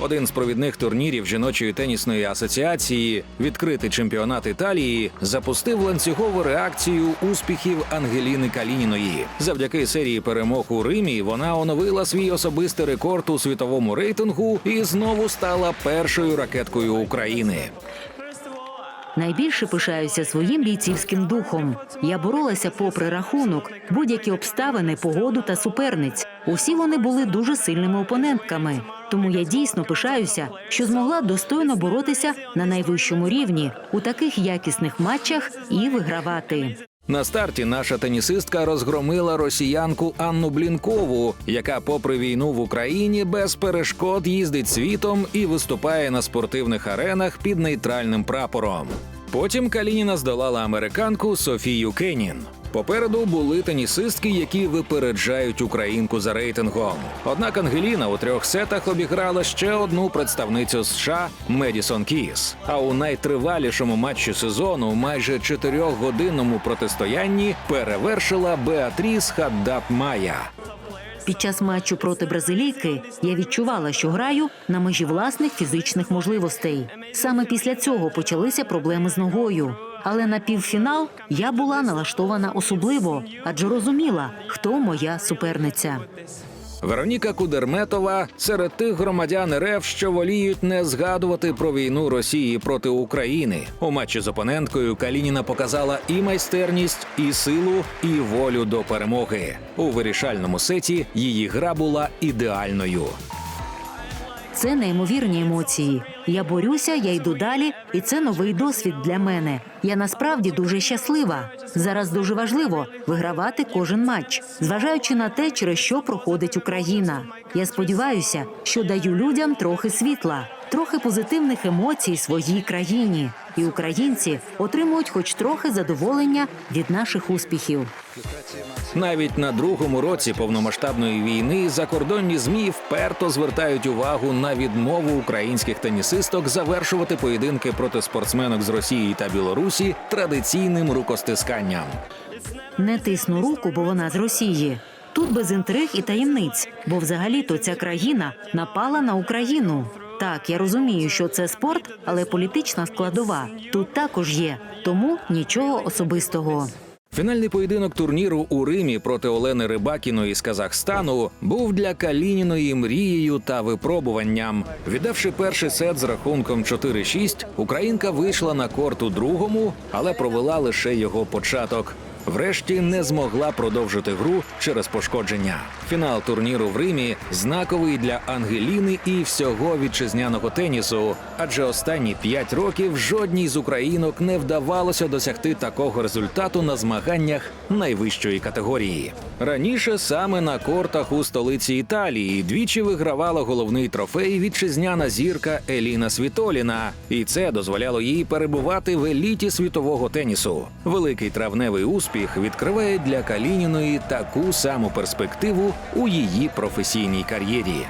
Один з провідних турнірів жіночої тенісної асоціації, відкритий чемпіонат Італії, запустив ланцюгову реакцію успіхів Ангеліни Калініної. Завдяки серії перемог у Римі вона оновила свій особистий рекорд у світовому рейтингу і знову стала першою ракеткою України. Найбільше пишаюся своїм бійцівським духом. Я боролася попри рахунок, будь-які обставини, погоду та суперниць. Усі вони були дуже сильними опонентками. Тому я дійсно пишаюся, що змогла достойно боротися на найвищому рівні у таких якісних матчах і вигравати. На старті наша тенісистка розгромила росіянку Анну Блінкову, яка, попри війну в Україні, без перешкод їздить світом і виступає на спортивних аренах під нейтральним прапором. Потім Калініна здолала американку Софію Кенін. Попереду були тенісистки, які випереджають українку за рейтингом. Однак Ангеліна у трьох сетах обіграла ще одну представницю США Медісон Кіс. А у найтривалішому матчі сезону, майже чотирьохгодинному протистоянні, перевершила Беатріс Хаддаб Майя. Під час матчу проти бразилійки я відчувала, що граю на межі власних фізичних можливостей. Саме після цього почалися проблеми з ногою. Але на півфінал я була налаштована особливо, адже розуміла, хто моя суперниця. Вероніка Кудерметова серед тих громадян РФ, що воліють не згадувати про війну Росії проти України. У матчі з опоненткою Калініна показала і майстерність, і силу, і волю до перемоги. У вирішальному сеті її гра була ідеальною. Це неймовірні емоції. Я борюся, я йду далі, і це новий досвід для мене. Я насправді дуже щаслива. Зараз дуже важливо вигравати кожен матч, зважаючи на те, через що проходить Україна. Я сподіваюся, що даю людям трохи світла, трохи позитивних емоцій своїй країні, і українці отримують хоч трохи задоволення від наших успіхів. Навіть на другому році повномасштабної війни закордонні змі вперто звертають увагу на відмову українських тенісисток завершувати поєдинки проти спортсменок з Росії та Білорусі традиційним рукостисканням. Не тисну руку, бо вона з Росії. Тут без інтриг і таємниць, бо взагалі-то ця країна напала на Україну. Так, я розумію, що це спорт, але політична складова тут також є, тому нічого особистого. Фінальний поєдинок турніру у Римі проти Олени Рибакіної з Казахстану був для Калініної мрією та випробуванням. Віддавши перший сет з рахунком 4-6, українка вийшла на корт у другому, але провела лише його початок. Врешті не змогла продовжити гру через пошкодження. Фінал турніру в Римі знаковий для Ангеліни і всього вітчизняного тенісу, адже останні п'ять років жодній з українок не вдавалося досягти такого результату на змаганнях найвищої категорії. Раніше саме на кортах у столиці Італії двічі вигравала головний трофей вітчизняна зірка Еліна Світоліна, і це дозволяло їй перебувати в еліті світового тенісу. Великий травневий успіх відкриває для Калініної таку саму перспективу у її професійній кар'єрі.